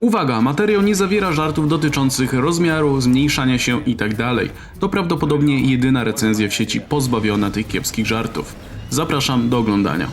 Uwaga, materiał nie zawiera żartów dotyczących rozmiaru, zmniejszania się itd. To prawdopodobnie jedyna recenzja w sieci pozbawiona tych kiepskich żartów. Zapraszam do oglądania.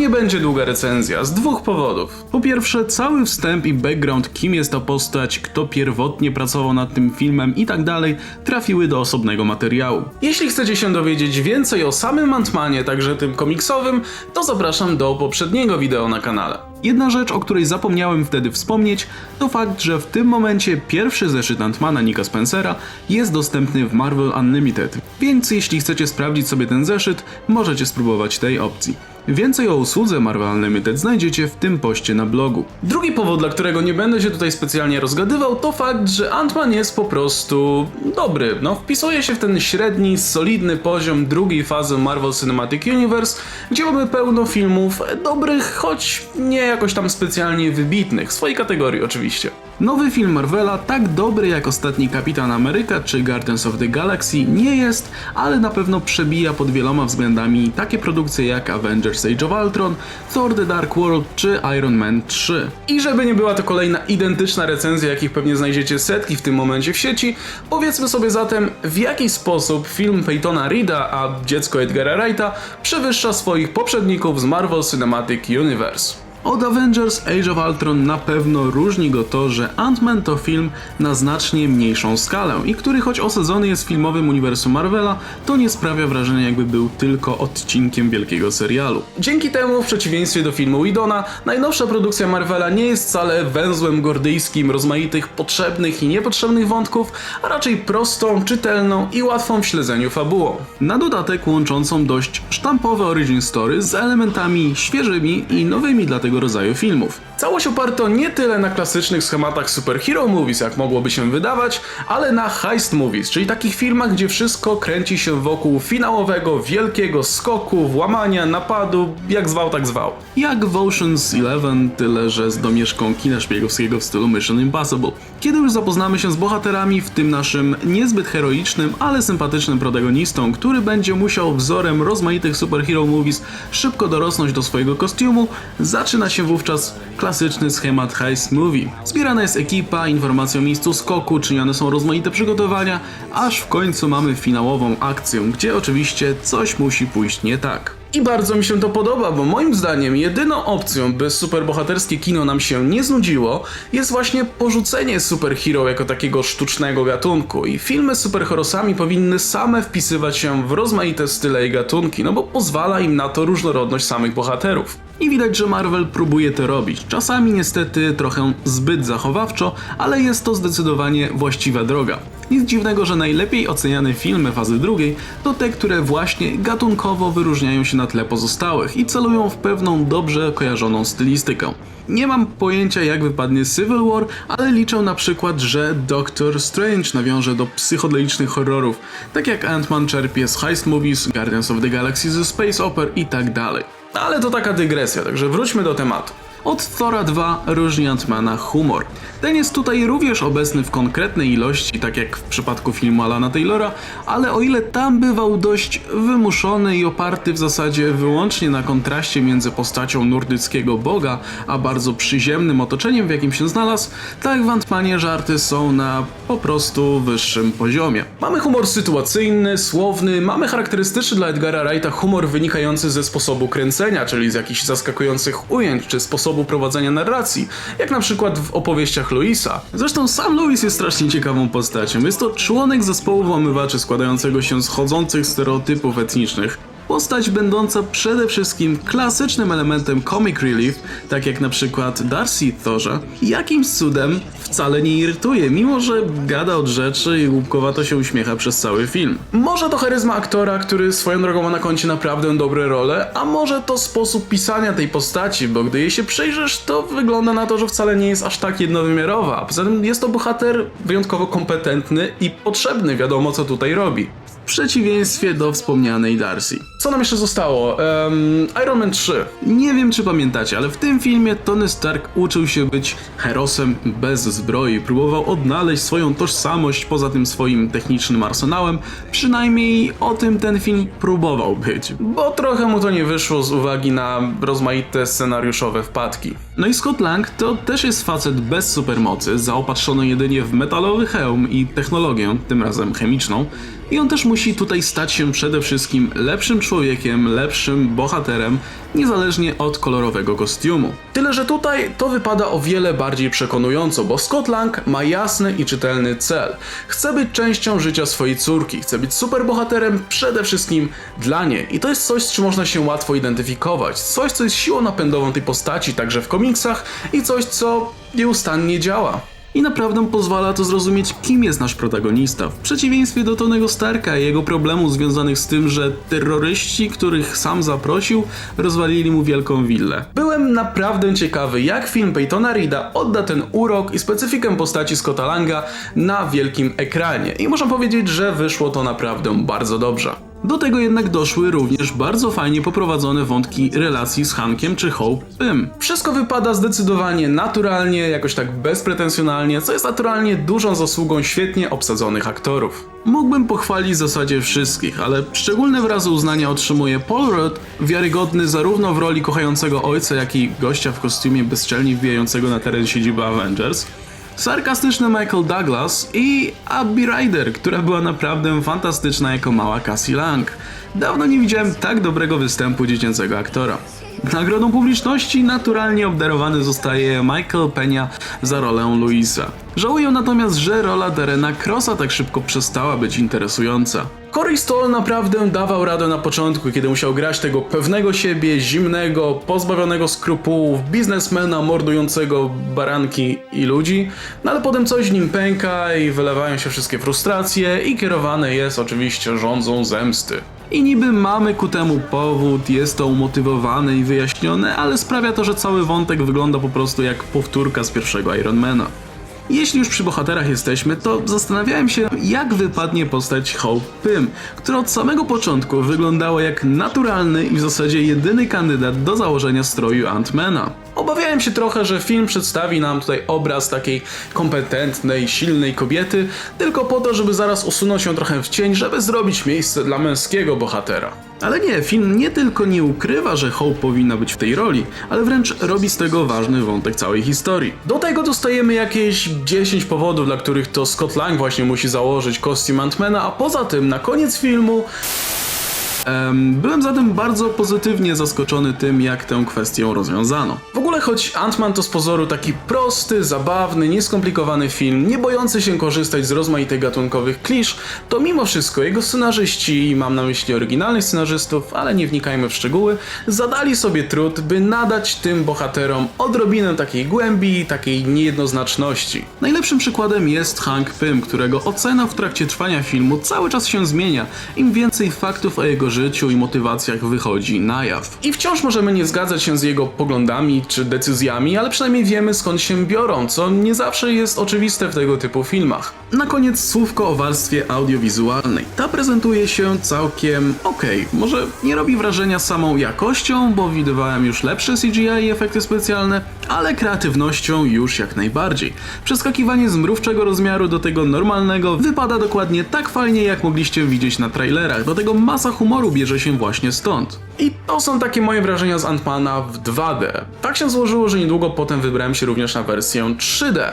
Nie będzie długa recenzja z dwóch powodów. Po pierwsze, cały wstęp i background, kim jest ta postać, kto pierwotnie pracował nad tym filmem i tak dalej, trafiły do osobnego materiału. Jeśli chcecie się dowiedzieć więcej o samym Ant-Manie, także tym komiksowym, to zapraszam do poprzedniego wideo na kanale. Jedna rzecz, o której zapomniałem wtedy wspomnieć, to fakt, że w tym momencie pierwszy zeszyt Antmana Nika Spencera jest dostępny w Marvel Unlimited, więc jeśli chcecie sprawdzić sobie ten zeszyt, możecie spróbować tej opcji. Więcej o usłudze Marvel Unlimited znajdziecie w tym poście na blogu. Drugi powód, dla którego nie będę się tutaj specjalnie rozgadywał, to fakt, że Ant-Man jest po prostu dobry. No, wpisuje się w ten średni, solidny poziom drugiej fazy Marvel Cinematic Universe, gdzie mamy pełno filmów dobrych, choć nie jakoś tam specjalnie wybitnych, w swojej kategorii oczywiście. Nowy film Marvela, tak dobry jak ostatni Kapitan Ameryka czy Guardians of the Galaxy, nie jest, ale na pewno przebija pod wieloma względami takie produkcje jak Avengers Age of Ultron, Thor The Dark World czy Iron Man 3. I żeby nie była to kolejna identyczna recenzja, jakich pewnie znajdziecie setki w tym momencie w sieci, powiedzmy sobie zatem, w jaki sposób film Peytona Reeda, a dziecko Edgara Wrighta, przewyższa swoich poprzedników z Marvel Cinematic Universe. Od Avengers Age of Ultron na pewno różni go to, że Ant-Man to film na znacznie mniejszą skalę i który choć osadzony jest w filmowym uniwersum Marvela, to nie sprawia wrażenia jakby był tylko odcinkiem wielkiego serialu. Dzięki temu, w przeciwieństwie do filmu Widona, najnowsza produkcja Marvela nie jest wcale węzłem gordyjskim rozmaitych potrzebnych i niepotrzebnych wątków, a raczej prostą, czytelną i łatwą w śledzeniu fabułą. Na dodatek łączącą dość sztampowe origin story z elementami świeżymi i nowymi dla tego rodzaju filmów. Całość oparto nie tyle na klasycznych schematach superhero movies, jak mogłoby się wydawać, ale na heist movies, czyli takich filmach, gdzie wszystko kręci się wokół finałowego, wielkiego skoku, włamania, napadu, jak zwał, tak zwał. Jak w Ocean's Eleven, tyle że z domieszką kina szpiegowskiego w stylu Mission Impossible. Kiedy już zapoznamy się z bohaterami, w tym naszym niezbyt heroicznym, ale sympatycznym protagonistą, który będzie musiał wzorem rozmaitych superhero movies szybko dorosnąć do swojego kostiumu, zaczyna się wówczas klasyczny schemat heist movie. Zbierana jest ekipa, informacje o miejscu skoku, czynione są rozmaite przygotowania, aż w końcu mamy finałową akcję, gdzie oczywiście coś musi pójść nie tak. I bardzo mi się to podoba, bo moim zdaniem jedyną opcją, by superbohaterskie kino nam się nie znudziło, jest właśnie porzucenie superhero jako takiego sztucznego gatunku. I filmy z superherosami powinny same wpisywać się w rozmaite style i gatunki, no bo pozwala im na to różnorodność samych bohaterów. I widać, że Marvel próbuje to robić. Czasami niestety trochę zbyt zachowawczo, ale jest to zdecydowanie właściwa droga. Nic dziwnego, że najlepiej oceniane filmy fazy drugiej to te, które właśnie gatunkowo wyróżniają się na tle pozostałych i celują w pewną dobrze kojarzoną stylistykę. Nie mam pojęcia jak wypadnie Civil War, ale liczę na przykład, że Doctor Strange nawiąże do psychodelicznych horrorów, tak jak Ant-Man czerpie z heist movies, Guardians of the Galaxy ze Space Opera i tak dalej. Ale to taka dygresja, także wróćmy do tematu. Od Thora 2 różni Antmana humor. Ten jest tutaj również obecny w konkretnej ilości, tak jak w przypadku filmu Alana Taylora, ale o ile tam bywał dość wymuszony i oparty w zasadzie wyłącznie na kontraście między postacią nordyckiego boga, a bardzo przyziemnym otoczeniem, w jakim się znalazł, tak w Antmanie żarty są na po prostu wyższym poziomie. Mamy humor sytuacyjny, słowny, mamy charakterystyczny dla Edgara Wrighta humor wynikający ze sposobu kręcenia, czyli z jakichś zaskakujących ujęć, czy sposobu prowadzenia narracji, jak na przykład w opowieściach Louisa. Zresztą sam Louis jest strasznie ciekawą postacią. Jest to członek zespołu włamywaczy składającego się z chodzących stereotypów etnicznych. Postać będąca przede wszystkim klasycznym elementem comic relief, tak jak na przykład Darcy w Thorze, jakimś cudem wcale nie irytuje, mimo że gada od rzeczy i łupkowato się uśmiecha przez cały film. Może to charyzma aktora, który swoją drogą ma na koncie naprawdę dobre role, a może to sposób pisania tej postaci, bo gdy jej się przyjrzysz, to wygląda na to, że wcale nie jest aż tak jednowymiarowa. Poza tym jest to bohater wyjątkowo kompetentny i potrzebny, wiadomo co tutaj robi. W przeciwieństwie do wspomnianej Darcy. Co nam jeszcze zostało? Em, Iron Man 3. Nie wiem czy pamiętacie, ale w tym filmie Tony Stark uczył się być herosem bez zbroi, próbował odnaleźć swoją tożsamość poza tym swoim technicznym arsenałem, przynajmniej o tym ten film próbował być, bo trochę mu to nie wyszło z uwagi na rozmaite scenariuszowe wpadki. No i Scott Lang to też jest facet bez supermocy, zaopatrzony jedynie w metalowy hełm i technologię, tym razem chemiczną, i on też musi tutaj stać się przede wszystkim lepszym człowiekiem, lepszym bohaterem, niezależnie od kolorowego kostiumu. Tyle, że tutaj to wypada o wiele bardziej przekonująco, bo Scott Lang ma jasny i czytelny cel. Chce być częścią życia swojej córki, chce być superbohaterem przede wszystkim dla niej. I to jest coś, z czym można się łatwo identyfikować. Coś, co jest siłą napędową tej postaci, także w komiksach i coś, co nieustannie działa. I naprawdę pozwala to zrozumieć, kim jest nasz protagonista, w przeciwieństwie do Tonego Starka i jego problemów związanych z tym, że terroryści, których sam zaprosił, rozwalili mu wielką willę. Byłem naprawdę ciekawy, jak film Peytona Reeda odda ten urok i specyfikę postaci Scotta Langa na wielkim ekranie. I muszę powiedzieć, że wyszło to naprawdę bardzo dobrze. Do tego jednak doszły również bardzo fajnie poprowadzone wątki relacji z Hankiem czy Hope Pym. Wszystko wypada zdecydowanie naturalnie, jakoś tak bezpretensjonalnie, co jest naturalnie dużą zasługą świetnie obsadzonych aktorów. Mógłbym pochwalić w zasadzie wszystkich, ale szczególne wyrazy uznania otrzymuje Paul Rudd, wiarygodny zarówno w roli kochającego ojca, jak i gościa w kostiumie bezczelnie wbijającego na teren siedziby Avengers, sarkastyczny Michael Douglas i Abby Ryder, która była naprawdę fantastyczna jako mała Cassie Lang. Dawno nie widziałem tak dobrego występu dziecięcego aktora. Nagrodą publiczności naturalnie obdarowany zostaje Michael Peña za rolę Luisa. Żałuję natomiast, że rola Darena Crossa tak szybko przestała być interesująca. Corey Stoll naprawdę dawał radę na początku, kiedy musiał grać tego pewnego siebie, zimnego, pozbawionego skrupułów, biznesmena mordującego baranki i ludzi, no ale potem coś w nim pęka i wylewają się wszystkie frustracje i kierowane jest oczywiście rządzą zemsty. I niby mamy ku temu powód, jest to umotywowane i wyjaśnione, ale sprawia to, że cały wątek wygląda po prostu jak powtórka z pierwszego Ironmana. Jeśli już przy bohaterach jesteśmy, to zastanawiałem się, jak wypadnie postać Hope Pym, która od samego początku wyglądała jak naturalny i w zasadzie jedyny kandydat do założenia stroju Ant-Mana. Obawiałem się trochę, że film przedstawi nam tutaj obraz takiej kompetentnej, silnej kobiety, tylko po to, żeby zaraz usunąć ją trochę w cień, żeby zrobić miejsce dla męskiego bohatera. Ale nie, film nie tylko nie ukrywa, że Hope powinna być w tej roli, ale wręcz robi z tego ważny wątek całej historii. Do tego dostajemy jakieś 10 powodów, dla których to Scott Lang właśnie musi założyć kostium Antmana, a poza tym na koniec filmu byłem zatem bardzo pozytywnie zaskoczony tym, jak tę kwestię rozwiązano. W ogóle, choć Ant-Man to z pozoru taki prosty, zabawny, nieskomplikowany film, nie bojący się korzystać z rozmaitych gatunkowych klisz, to mimo wszystko jego scenarzyści, mam na myśli oryginalnych scenarzystów, ale nie wnikajmy w szczegóły, zadali sobie trud, by nadać tym bohaterom odrobinę takiej głębi, takiej niejednoznaczności. Najlepszym przykładem jest Hank Pym, którego ocena w trakcie trwania filmu cały czas się zmienia, im więcej faktów o jego życiu i motywacjach wychodzi na jaw. I wciąż możemy nie zgadzać się z jego poglądami czy decyzjami, ale przynajmniej wiemy skąd się biorą, co nie zawsze jest oczywiste w tego typu filmach. Na koniec słówko o warstwie audiowizualnej. Ta prezentuje się całkiem okej. Może nie robi wrażenia samą jakością, bo widywałem już lepsze CGI i efekty specjalne, ale kreatywnością już jak najbardziej. Przeskakiwanie z mrówczego rozmiaru do tego normalnego wypada dokładnie tak fajnie, jak mogliście widzieć na trailerach. Do tego masa humoru bierze się właśnie stąd. I to są takie moje wrażenia z Antmana w 2D. Tak się złożyło, że niedługo potem wybrałem się również na wersję 3D.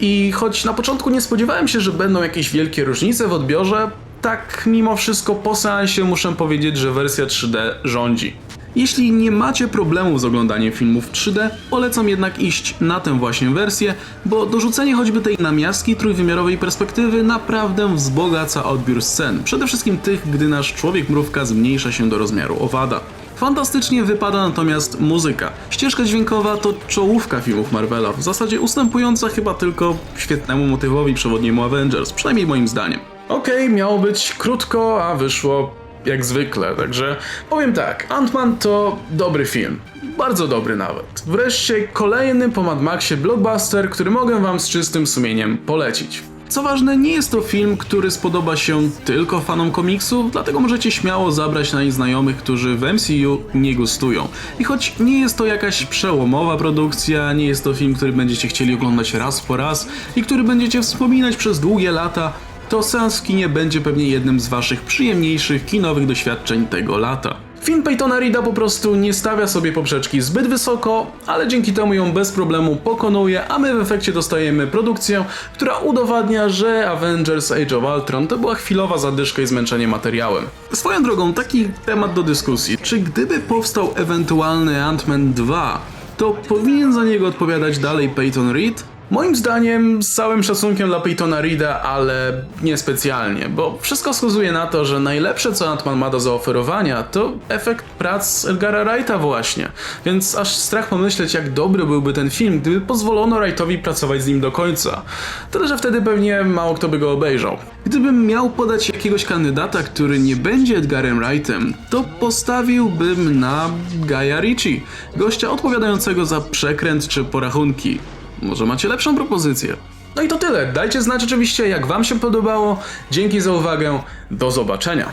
I choć na początku nie spodziewałem się, że będą jakieś wielkie różnice w odbiorze, tak mimo wszystko po seansie muszę powiedzieć, że wersja 3D rządzi. Jeśli nie macie problemu z oglądaniem filmów w 3D, polecam jednak iść na tę właśnie wersję, bo dorzucenie choćby tej namiastki trójwymiarowej perspektywy naprawdę wzbogaca odbiór scen. Przede wszystkim tych, gdy nasz człowiek mrówka zmniejsza się do rozmiaru owada. Fantastycznie wypada natomiast muzyka. Ścieżka dźwiękowa to czołówka filmów Marvela, w zasadzie ustępująca chyba tylko świetnemu motywowi przewodniemu Avengers, przynajmniej moim zdaniem. Okej, miało być krótko, a wyszło jak zwykle, także powiem tak, Ant-Man to dobry film. Bardzo dobry nawet. Wreszcie kolejny po Mad Maxie blockbuster, który mogę wam z czystym sumieniem polecić. Co ważne, nie jest to film, który spodoba się tylko fanom komiksów, dlatego możecie śmiało zabrać na nich znajomych, którzy w MCU nie gustują. I choć nie jest to jakaś przełomowa produkcja, nie jest to film, który będziecie chcieli oglądać raz po raz i który będziecie wspominać przez długie lata, to seans kinie będzie pewnie jednym z waszych przyjemniejszych kinowych doświadczeń tego lata. Film Peytona Reeda po prostu nie stawia sobie poprzeczki zbyt wysoko, ale dzięki temu ją bez problemu pokonuje, a my w efekcie dostajemy produkcję, która udowadnia, że Avengers Age of Ultron to była chwilowa zadyszka i zmęczenie materiałem. Swoją drogą, taki temat do dyskusji. Czy gdyby powstał ewentualny Ant-Man 2, to powinien za niego odpowiadać dalej Peyton Reed? Moim zdaniem, z całym szacunkiem dla Peytona Reeda, ale niespecjalnie, bo wszystko wskazuje na to, że najlepsze co Ant-Man ma do zaoferowania to efekt prac Edgara Wrighta właśnie. Więc aż strach pomyśleć, jak dobry byłby ten film, gdyby pozwolono Wrightowi pracować z nim do końca. Tyle, że wtedy pewnie mało kto by go obejrzał. Gdybym miał podać jakiegoś kandydata, który nie będzie Edgarem Wrightem, to postawiłbym na Gaia Ritchie, gościa odpowiadającego za przekręt czy porachunki. Może macie lepszą propozycję. No i to tyle. Dajcie znać oczywiście, jak Wam się podobało. Dzięki za uwagę. Do zobaczenia.